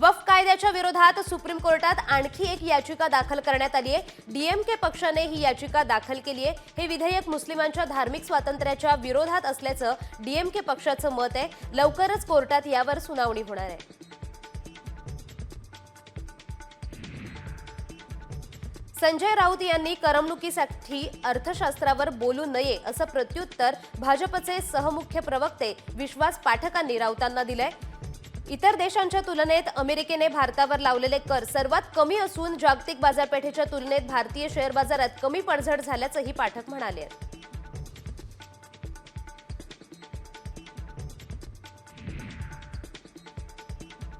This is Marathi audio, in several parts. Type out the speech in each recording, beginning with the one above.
वफ कायद्याच्या विरोधात सुप्रीम कोर्टात आणखी एक याचिका दाखल करण्यात आली आहे. डीएमके पक्षाने ही याचिका दाखल केली आहे. हे विधेयक मुस्लिमांच्या धार्मिक स्वातंत्र्याच्या विरोधात असल्याचं डीएमके पक्षाचं मत आहे. लवकरच कोर्टात यावर सुनावणी होणार आहे. संजय राऊत यांनी करमणुकीसाठी अर्थशास्त्रावर बोलू नये असं प्रत्युत्तर भाजपचे सहमुख्य प्रवक्ते विश्वास पाठकांनी राऊतांना दिलंय. इतर देशांच्या तुलनेत अमेरिकेने भारतावर लावलेले कर सर्वात कमी असून जागतिक बाजारपेठेच्या तुलनेत भारतीय शेअर बाजारात कमी पडझड झाल्याचंही पाठक म्हणाले.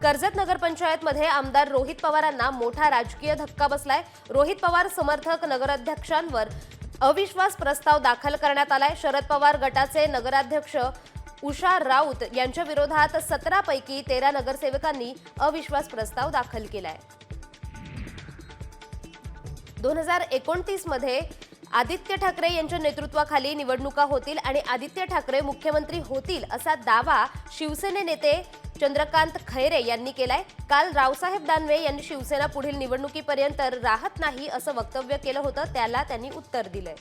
कर्जत नगरपंचायतमध्ये आमदार रोहित पवारांना मोठा राजकीय धक्का बसलाय. रोहित पवार समर्थक नगराध्यक्षांवर अविश्वास प्रस्ताव दाखल करण्यात आलाय. शरद पवार गटाचे नगराध्यक्ष उषा राऊत यांच्या विरोधात सतरा पैकी तेरा नगरसेवकांनी अविश्वास प्रस्ताव दाखल केलाय. दोन हजार एकोणतीसमध्ये आदित्य ठाकरे यांच्या नेतृत्वाखाली निवडणुका होतील आणि आदित्य ठाकरे मुख्यमंत्री होतील असा दावा शिवसेने नेते चंद्रकांत खैरे यांनी केलाय. काल रावसाहेब दानवे यांनी शिवसेना पुढील निवडणुकीपर्यंत राहत नाही असं वक्तव्य केलं होतं त्याला त्यांनी उत्तर दिलंय.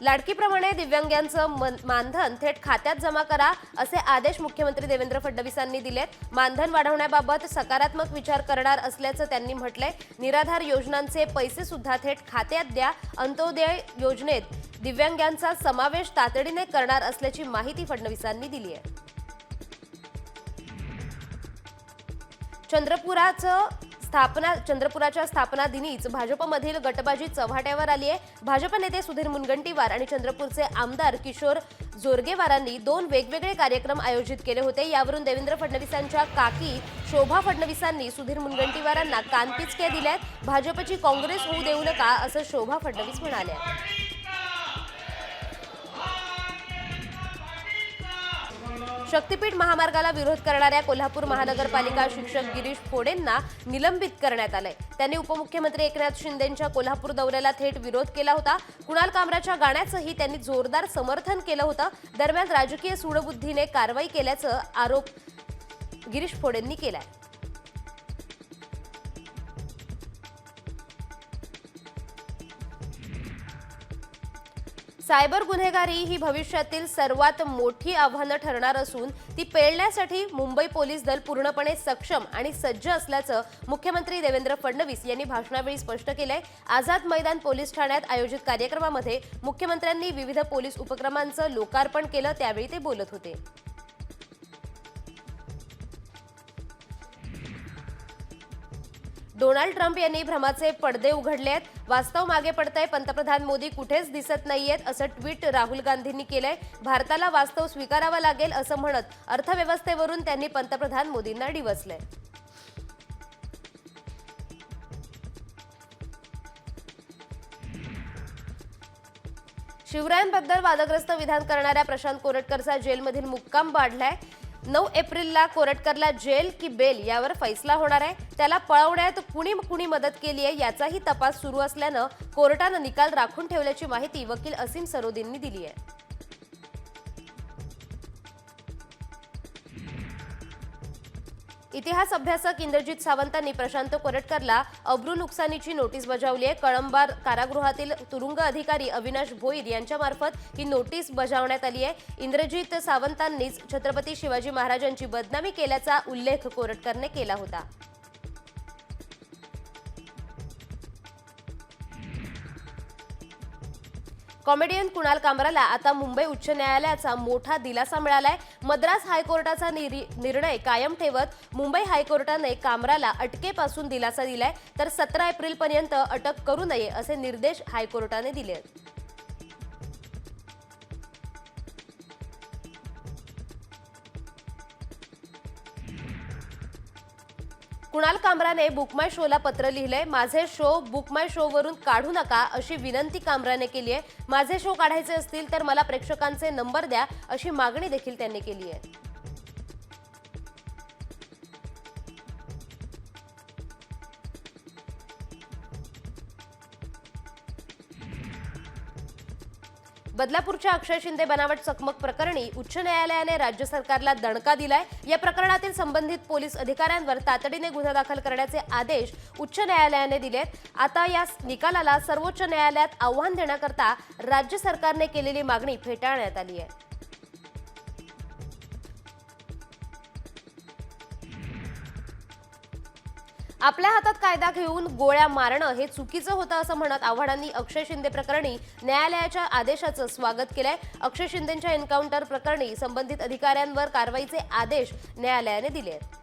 लाडकीप्रमाणे दिव्यांगांचं मन- मानधन थेट खात्यात जमा करा असे आदेश मुख्यमंत्री देवेंद्र फडणवीसांनी दिलेत. मानधन वाढवण्याबाबत सकारात्मक विचार करणार असल्याचं त्यांनी म्हटलंय. निराधार योजनांचे पैसे सुद्धा थेट खात्यात द्या. अंत्योदय योजनेत दिव्यांगांचा समावेश तातडीने करणार असल्याची माहिती फडणवीसांनी दिली आहे. चंद्रपुराचं स्थापना चंद्रपुराच्या स्थापना दिनीच भाजपमधील गटबाजी चव्हाट्यावर आली आहे. भाजप नेते सुधीर मुनगंटीवार आणि चंद्रपूरचे आमदार किशोर जोरगेवारांनी दोन वेगवेगळे कार्यक्रम आयोजित केले होते. यावरून देवेंद्र फडणवीसांच्या काकी शोभा फडणवीसांनी सुधीर मुनगंटीवारांना कानपिचके दिल्यात. भाजपची काँग्रेस होऊ देऊ नका असं शोभा फडणवीस म्हणाल्या. शक्तीपीठ महामार्गाला विरोध करणाऱ्या कोल्हापूर महानगरपालिका शिक्षक गिरीश फोडेंना निलंबित करण्यात आलंय. त्यांनी उपमुख्यमंत्री एकनाथ शिंदेंच्या कोल्हापूर दौऱ्याला थेट विरोध केला होता. कुणाल कामराच्या गाण्याचंही त्यांनी जोरदार समर्थन केलं होतं. दरम्यान राजकीय सूडबुद्धीने कारवाई केल्याचं आरोप गिरीश फोडेंनी केलाय. सायबर गुन्हेगारी ही भविष्यातील सर्वात मोठी आव्हानं ठरणार असून ती पेळण्यासाठी मुंबई पोलीस दल पूर्णपणे सक्षम आणि सज्ज असल्याचं मुख्यमंत्री देवेंद्र फडणवीस यांनी भाषणावेळी स्पष्ट केलंय. आझाद मैदान पोलीस ठाण्यात आयोजित कार्यक्रमामध्ये मुख्यमंत्र्यांनी विविध पोलीस उपक्रमांचं लोकार्पण केलं त्यावेळी ते बोलत होते. डोनाल्ड ट्रम्प यांनी भ्रमाचे पडदे उघडले आहेत. वास्तव मागे पडतंय पंतप्रधान मोदी कुठेच दिसत नाहीयेत असं ट्विट राहुल गांधींनी केलंय. भारताला वास्तव स्वीकारावं लागेल असं म्हणत अर्थव्यवस्थेवरून त्यांनी पंतप्रधान मोदींना डिवसलंय. शिवरायांबद्दल वादग्रस्त विधान करणाऱ्या प्रशांत कोरटकरचा जेलमधील मुक्काम वाढलाय. नऊ एप्रिलला कोरटकरला जेल की बेल यावर फैसला होणार आहे. त्याला पळवण्यात कुणी कुणी मदत केली आहे याचाही तपास सुरू असल्यानं कोर्टानं निकाल राखून ठेवल्याची माहिती वकील असीम सरोदींनी दिली आहे. इतिहास अभ्यासक इंद्रजित सावंतांनी प्रशांत कोरटकरला अब्रू नुकसानीची नोटीस बजावली आहे. कळंबार कारागृहातील तुरुंग अधिकारी अविनाश भोईर यांच्यामार्फत ही नोटीस बजावण्यात आली आहे. इंद्रजित सावंतांनीच छत्रपती शिवाजी महाराजांची बदनामी केल्याचा उल्लेख कोरटकरने केला होता. कॉमेडियन कुणाल कामराला आता मुंबई उच्च न्यायालयाचा मोठा दिलासा मिळालाय. मद्रास हायकोर्टाचा निरी- निर्णय कायम ठेवत मुंबई हायकोर्टाने कामराला अटकेपासून दिलासा दिलाय. तर सतरा एप्रिलपर्यंत अटक करू नये असे निर्देश हायकोर्टाने दिले आहेत कुणाल कामराने बुकमाय शोला पत्र लिहिलंय? माझे शो बुकमाय शो वरून काढू नका अशी विनंती कामराने केली आहे माझे शो काढायचे असतील तर मला प्रेक्षकांचे नंबर द्या अशी मागणी देखील त्यांनी केली आहे बदलापूरच्या अक्षय शिंदे बनावट चकमक प्रकरणी उच्च न्यायालयाने राज्य सरकारला दणका दिलाय. या प्रकरणातील संबंधित पोलीस अधिकाऱ्यांवर तातडीने गुन्हा दाखल करण्याचे आदेश उच्च न्यायालयाने दिलेत. आता या निकालाला सर्वोच्च न्यायालयात आव्हान देण्याकरता राज्य सरकारने केलेली मागणी फेटाळण्यात आली आहे. आपल्या हातात कायदा घेऊन गोळ्या मारणं हे चुकीचं होतं असं म्हणत आव्हाडांनी अक्षय शिंदे प्रकरणी न्यायालयाच्या आदेशाचं स्वागत केलंय. अक्षय शिंदेच्या एन्काउंटर प्रकरणी संबंधित अधिकाऱ्यांवर कारवाईचे आदेश न्यायालयाने दिले आहेत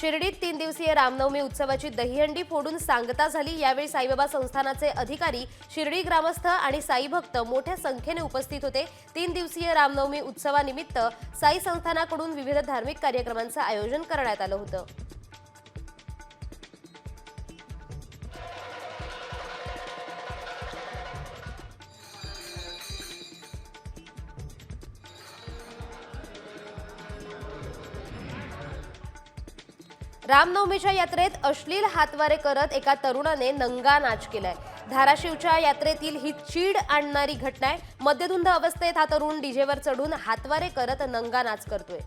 शिर्डीत तीन दिवसीय रामनवमी उत्सवाची दहीहंडी फोडून सांगता झाली. यावेळी साईबाबा संस्थानाचे अधिकारी शिर्डी ग्रामस्थ आणि साई भक्त मोठ्या संख्येने उपस्थित होते. तीन दिवसीय रामनवमी उत्सवानिमित्त साई संस्थानाकडून विविध धार्मिक कार्यक्रमांचं आयोजन करण्यात आलं होतं. रामनवमीच्या यात्रेत अश्लील हातवारे करत एका तरुणाने नंगा नाच केलाय. धाराशिवच्या यात्रेतील ही चीड आणणारी घटना आहे मद्यधुंद अवस्थेत हा तरुण डीजेवर चढून हातवारे करत नंगा नाच करतोय.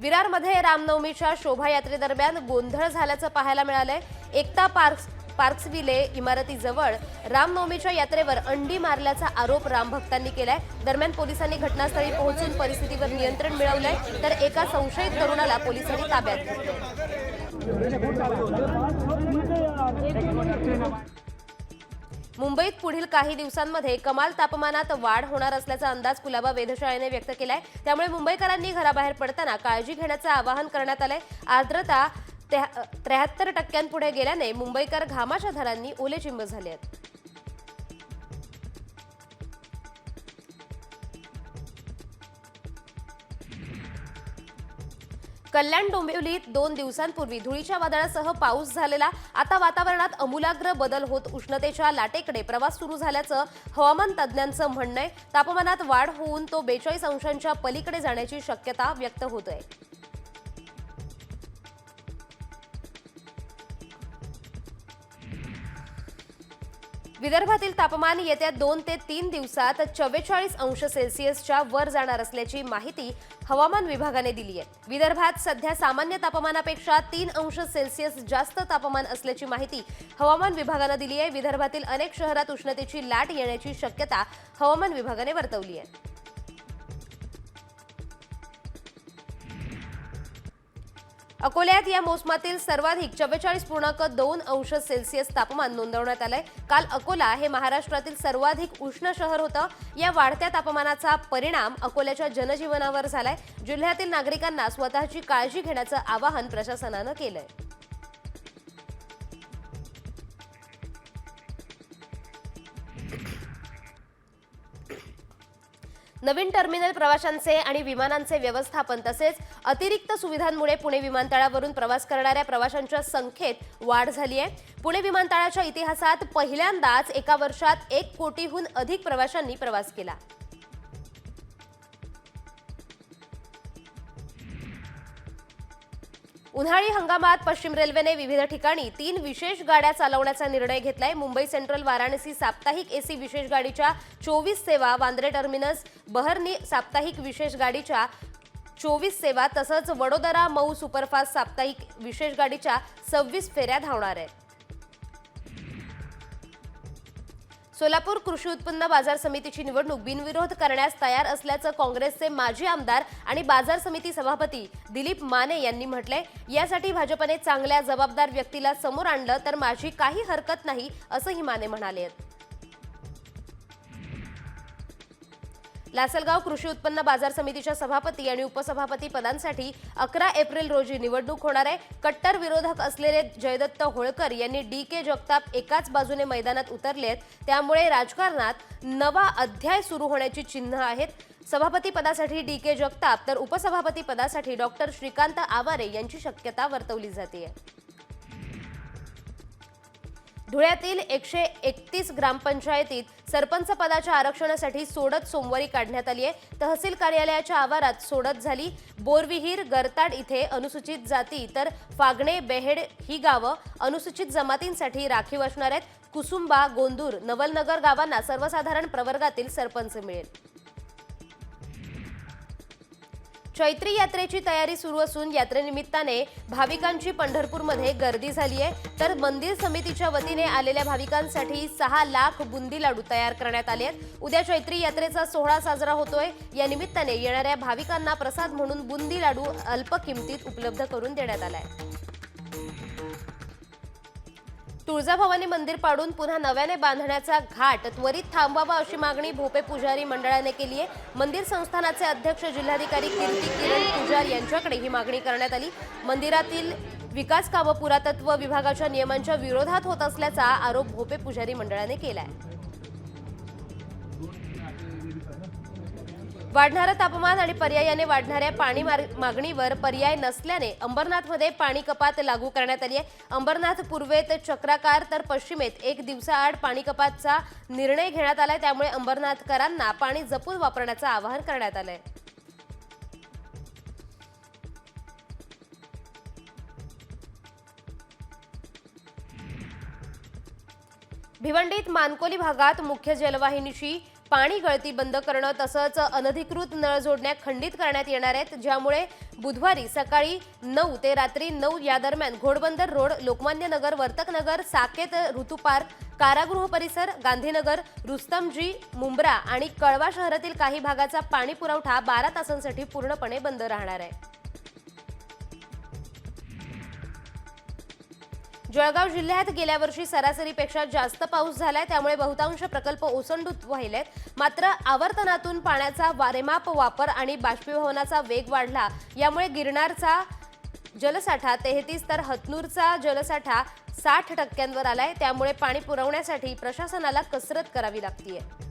विरारमध्ये रामनवमीच्या शोभायात्रेदरम्यान गोंधळ झाल्याचं पाहायला मिळालंय. एकता पार्क पार्क्सविले इमारतीजवळ रामनवमीच्या यात्रेवर अंडी मारल्याचा आरोप रामभक्तांनी केलाय. दरम्यान पोलिसांनी घटनास्थळी पोहोचून परिस्थितीवर नियंत्रण मिळवलंय. तर एका संशयित तरुणाला पोलिसांनी ताब्यात मुंबईत पुढील काही दिवसांमध्ये कमाल तापमानात वाढ होणार असल्याचा अंदाज कुलाबा वेधशाळेने व्यक्त केलाय. त्यामुळे मुंबईकरांनी घराबाहेर पडताना काळजी घेण्याचं आवाहन करण्यात आलंय. आर्द्रता त्र्याहत्तर टक्क्यांपुढे गेल्याने मुंबईकर घामाच्या धरांनी ओलेचिंब झाले आहेत. कल्याण डोंबिवलीत दोन दिवसांपूर्वी धुळीच्या वादळासह पाऊस झालेला आता वातावरणात अमूलाग्र बदल होत उष्णतेच्या लाटेकडे प्रवास सुरू झाल्याचं हवामान तज्ज्ञांचं म्हणणं आहे. तापमानात वाढ होऊन तो बेचाळीस अंशांच्या पलीकडे जाण्याची शक्यता व्यक्त होत आहे विदर्भातील तापमान येत्या दोन ते तीन दिवसात चव्वेचाळीस अंश सेल्सिअसच्या वर जाणार असल्याची माहिती हवामान विभागाने दिली आहे. विदर्भात सध्या सामान्य तापमानापेक्षा तीन अंश सेल्सिअस जास्त तापमान असल्याची माहिती हवामान विभागानं दिली आहे. विदर्भातील अनेक शहरात उष्णतेची लाट येण्याची शक्यता हवामान विभागाने वर्तवली आहे. अकोल्यात या मोसमातील सर्वाधिक चव्वेचाळीस पूर्णांक दोन अंश सेल्सिअस तापमान नोंदवण्यात आलंय. काल अकोला हे महाराष्ट्रातील सर्वाधिक उष्ण शहर होतं. या वाढत्या तापमानाचा परिणाम अकोल्याच्या जनजीवनावर झालाय. जिल्ह्यातील नागरिकांना स्वतःची काळजी घेण्याचं आवाहन प्रशासनानं केलंय. नवीन टर्मिनल प्रवाशांचे आणि विमानांचे व्यवस्थापन तसेच अतिरिक्त सुविधांमुळे पुणे विमानतळावरून प्रवास करणाऱ्या प्रवाशांच्या संख्येत वाढ झाली आहे. पुणे विमानतळाच्या इतिहासात पहिल्यांदाच एका वर्षात एक कोटीहून अधिक प्रवाशांनी प्रवास केला. उन्हाळी हंगामात पश्चिम रेल्वेने विविध ठिकाणी तीन विशेष गाड्या चालवण्याचा निर्णय घेतलाय. मुंबई सेंट्रल वाराणसी साप्ताहिक एसी विशेष गाडीच्या चोवीस सेवा वांद्रे टर्मिनस बहरनी साप्ताहिक विशेष गाडीच्या चोवीस सेवा तसंच वडोदरा मऊ सुपरफास्ट साप्ताहिक विशेष गाडीच्या सव्वीस फेऱ्या धावणार आहेत. सोलापूर कृषी उत्पन्न बाजार समितीची निवडणूक बिनविरोध करण्यास तयार असल्याचं काँग्रेसचे माजी आमदार आणि बाजार समिती सभापती दिलीप माने यांनी म्हटलंय यासाठी भाजपने चांगल्या जबाबदार व्यक्तीला समोर आणलं तर माझी काही हरकत नाही असंही माने म्हणाले लासलगाव कृषी उत्पन्न बाजार समितीच्या सभापती आणि उपसभापती पदांसाठी अकरा एप्रिल रोजी निवडणूक होणार आहे. कट्टर विरोधक असलेले जयदत्त होळकर यांनी डी के जगताप एकाच बाजूने मैदानात उतरले आहेत. त्यामुळे राजकारणात नवा अध्याय सुरू होण्याची चिन्ह आहेत. सभापती पदासाठी डी के जगताप तर उपसभापती पदासाठी डॉक्टर श्रीकांत आवारे यांची शक्यता वर्तवली जाते. धुळ्यातील एकशे एकतीस ग्रामपंचायतीत सरपंच पदाच्या आरक्षणासाठी सोडत सोमवारी काढण्यात आली आहे. तहसील कार्यालयाच्या आवारात सोडत झाली. बोरविहीर गरताड इथे अनुसूचित जाती तर फागणे बेहेड ही गावं अनुसूचित जमातींसाठी राखीव असणार आहेत. कुसुंबा गोंदूर नवलनगर गावांना सर्वसाधारण प्रवर्गातील सरपंच मिळेल. चैत्री यात्रेची तयारी सुरू असून यात्रेनिमित्ताने भाविकांची पंढरपूरमध्ये गर्दी झाली आहे. तर मंदिर समितीच्या वतीने आलेल्या भाविकांसाठी सहा लाख बुंदी लाडू तयार करण्यात आले आहेत. उद्या चैत्री यात्रेचा सोहळा साजरा होतोय. या निमित्ताने येणाऱ्या भाविकांना प्रसाद म्हणून बुंदी लाडू अल्प किमतीत उपलब्ध करून देण्यात आला आहे. तुळजाभवानी मंदिर पाडून पुन्हा नव्याने बांधण्याचा घाट त्वरित थांबवावा अशी मागणी भोपे पुजारी मंडळाने केली आहे. मंदिर संस्थानाचे अध्यक्ष जिल्हाधिकारी कीर्ती किरण पुजार यांच्याकडे ही मागणी करण्यात आली. मंदिरातील विकास कामं पुरातत्व विभागाच्या नियमांच्या विरोधात होत असल्याचा आरोप भोपे पुजारी मंडळाने केला आहे वाढणारं तापमान आणि पर्यायाने वाढणाऱ्या पाणी मागणीवर पर्याय नसल्याने अंबरनाथमध्ये पाणी कपात लागू करण्यात आली आहे. अंबरनाथ पूर्वेत चक्राकार तर पश्चिमेत एक दिवसाआड पाणी कपातचा निर्णय घेण्यात आलाय. त्यामुळे अंबरनाथकरांना पाणी जपून वापरण्याचं आवाहन करण्यात आलंय. भिवंडीत मानकोली भागात मुख्य जलवाहिनीची पाणी गळती बंद करणं तसंच अनधिकृत नळ जोडण्या खंडित करण्यात येणार आहेत ज्यामुळे बुधवारी सकाळी नऊ ते रात्री नऊ या दरम्यान घोडबंदर रोड लोकमान्य नगर वर्तकनगर साकेत ऋतू पार्क कारागृह परिसर गांधीनगर रुस्तमजी मुंब्रा आणि कळवा शहरातील काही भागाचा पाणी पुरवठा बारा तासांसाठी पूर्णपणे बंद राहणार आहे. जळगाव जिल्ह्यात गेल्या वर्षी सरासरीपेक्षा जास्त पाऊस झालाय. त्यामुळे बहुतांश प्रकल्प ओसंडून वाहिलेत. मात्र आवर्तनातून पाण्याचा वारेमाप वापर आणि बाष्पीभवनाचा वेग वाढला. यामुळे गिरणारचा जलसाठा तेहतीस तर हतनूरचा जलसाठा साठ टक्क्यांवर आलाय. त्यामुळे पाणी पुरवण्यासाठी प्रशासनाला कसरत करावी लागतीये.